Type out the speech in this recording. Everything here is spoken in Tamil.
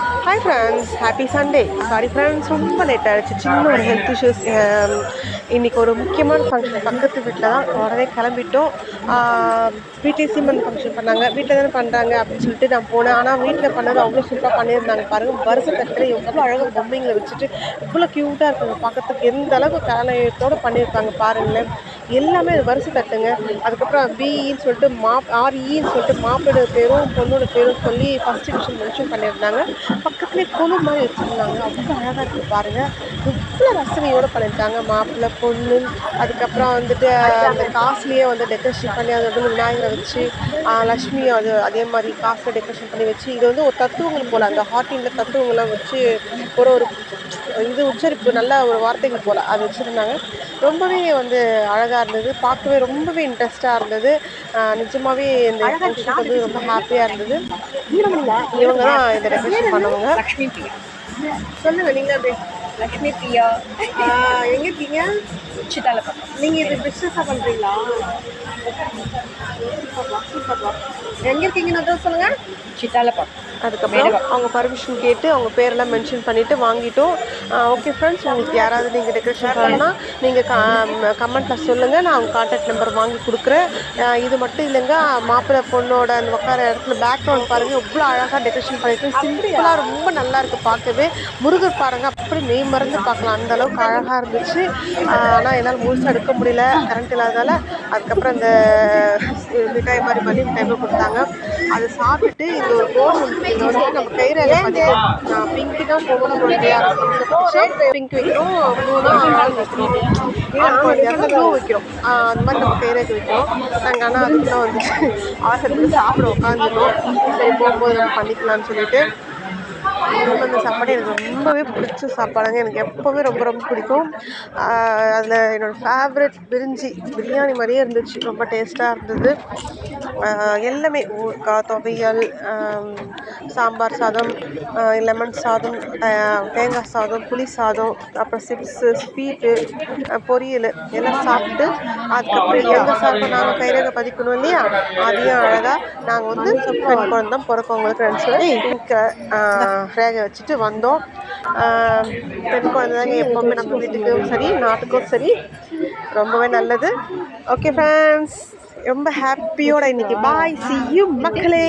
Hi friends happy Sunday sorry friends ரொம்ப லேட் ஆகிடுச்சு சின்ன ஒரு ஹெல்த் இஷ்யூஸ் இன்றைக்கி ஒரு முக்கியமான ஃபங்க்ஷன் பக்கத்து வீட்டில் தான். உடனே கிளம்பிட்டோம். பிடிசி மந்த் ஃபங்க்ஷன் பண்ணாங்க. வீட்டில் தானே பண்ணுறாங்க அப்படின்னு சொல்லிட்டு நான் போனேன். ஆனால் வீட்டில் பண்ணது அவ்வளோ சூப்பராக பண்ணியிருந்தாங்க. பாருங்கள் வருஷ தட்டில் எவ்வளோ அழகாக பொம்மைங்களை வச்சுட்டு இவ்வளோ க்யூட்டாக இருக்குங்க. பார்க்கறதுக்கு எந்த அளவுக்கு கலையத்தோடு பண்ணியிருக்காங்க பாருங்களேன். எல்லாமே வரிசை தட்டுங்க. அதுக்கப்புறம் பிஇன்னு சொல்லிட்டு மாப் ஆர்இன்னு சொல்லிட்டு மாப்பிளோட பேரும் பொண்ணோட பேரும் சொல்லி ஃபஸ்ட் டிவிஷன் மென்ஷன் பண்ணியிருந்தாங்க. பக்கத்துலேயே குழு மாதிரி வச்சுருந்தாங்க. அவ்வளோ அழகாக இருக்குது பாருங்கள் இவ்வளோ ரசனையோடு பண்ணியிருக்காங்க மாப்பிள்ளை பொண்ணு. அதுக்கப்புறம் வந்துட்டு அந்த காசுலேயே வந்து டெக்கரேஷன் பண்ணி அதை வந்து விநாயகரை வச்சு லக்ஷ்மியை லக்ஷ்மி அது அதே மாதிரி காசில் டெக்கரேஷன் பண்ணி வச்சு இது வந்து ஒரு தத்துவங்கள் போல். அந்த ஹார்ட்டிங்கில் தத்துவங்கள்லாம் வச்சு ஒரு ஒரு இது உச்சரிப்பு நல்ல ஒரு வார்த்தைகள் போல் அது வச்சுருந்தாங்க. ரொம்பவே வந்து அழகாக இருந்தது. பார்க்கவே ரொம்பவே இன்ட்ரெஸ்டாக இருந்தது. நிஜமாவே இந்த ஃபங்க்ஷன் வந்து ரொம்ப ஹாப்பியாக இருந்தது. இவங்க தான் இந்த டெக்கரேஷன் பண்ணவங்க. சொல்லுங்கள் நீங்கள் அப்படி லக்ஷ்மி பிரியா. எங்கே இருக்கீங்க? சித்தால பக்கம் நீங்கள் இது பிஸ்னஸாக பண்ணுறீங்களா எங்கே இருக்கீங்கன்னு அதான் சொல்லுங்கள் சித்தால பக்கம் அதுக்கப்புறம் அவங்க பர்மிஷன் கேட்டு அவங்க பேரெல்லாம் மென்ஷன் பண்ணிவிட்டு வாங்கிட்டோம். ஓகே ஃப்ரெண்ட்ஸ் உங்களுக்கு யாராவது நீங்கள் டெக்கரேஷன் பண்ணணும்னா நீங்கள் கமெண்ட்டில் சொல்லுங்கள் நான் அவங்க கான்டாக்ட் நம்பர் வாங்கி கொடுக்குறேன். இது மட்டும் இல்லைங்க மாப்பிள்ளை பொண்ணோட அந்த உட்கார இடத்துல பேக்ரவுண்ட் பாருங்கள் எவ்வளோ அழகாக டெக்கரேஷன் பண்ணியிருக்கு சிம்பிளாக ரொம்ப நல்லா இருக்குது பார்க்கவே. முருகர் பாருங்கள் அப்படி மெய் மறந்து பார்க்கலாம். அந்த அளவுக்கு அழகாக இருந்துச்சு. ஆனால் என்னால் முழுசாக எடுக்க முடியல. கரண்ட் இல்லாததால் அதுக்கப்புறம் இந்த மிட்டாய் மாதிரி பண்ணி மிட்டாய் கொடுத்தாங்க. அதை சாப்பிட்டுட்டு இந்த ஒரு கோன் வந்து நம்ம கைரேகை பார்த்தீங்கன்னா பிங்க்கு தான் போகணும் குழந்தையா பிங்க் வைக்கிறோம் ப்ளூ தான் ஆள் வைக்கிறோம். ஆண் குழந்தையா ப்ளூ வைக்கிறோம். அந்த மாதிரி நம்ம கைரேகை வைக்கிறோம். நாங்கள் ஆனால் அதுக்குலாம் வந்துட்டு ஆசை சாப்பிட உட்காந்துருக்கோம். சரி போகும்போது நம்ம பண்ணிக்கலாம்னு சொல்லிட்டு. ரொம்ப அந்த சாப்பாடு எனக்கு ரொம்பவே பிடிச்ச சாப்பாடுங்க. எனக்கு எப்போவுமே ரொம்ப ரொம்ப பிடிக்கும். அதில் என்னோடய ஃபேவரட் பிரிஞ்சி பிரியாணி மாதிரியே இருந்துச்சு. ரொம்ப டேஸ்ட்டாக இருந்தது. எல்லாமே ஊறுகாய் துவையல் சாம்பார் சாதம் லெமன் சாதம் தேங்காய் சாதம் புளி சாதம் அப்புறம் சிப்ஸு ஸ்வீட்டு பொரியல் எல்லாம் சாப்பிட்டு அதுக்கப்புறம் எங்கே சாப்பிட்டு நாங்கள் கைரேகை பதிக்கணும் இல்லையா? அதையும் அழகாக நாங்கள் வந்து பெண் குழந்தை பிறக்கவங்களுக்கு இங்கே ரேகை வச்சுட்டு வந்தோம். பெண் குழந்தை தாங்க எப்போவுமே நம்ம வீட்டுக்கும் சரி நாட்டுக்கும் சரி. ரொம்பவே நல்லது. ஓகே ஃப்ரெண்ட்ஸ் ரொம்ப ஹாப்பியோட இன்னைக்கு. பாய் சி யூ மக்களே.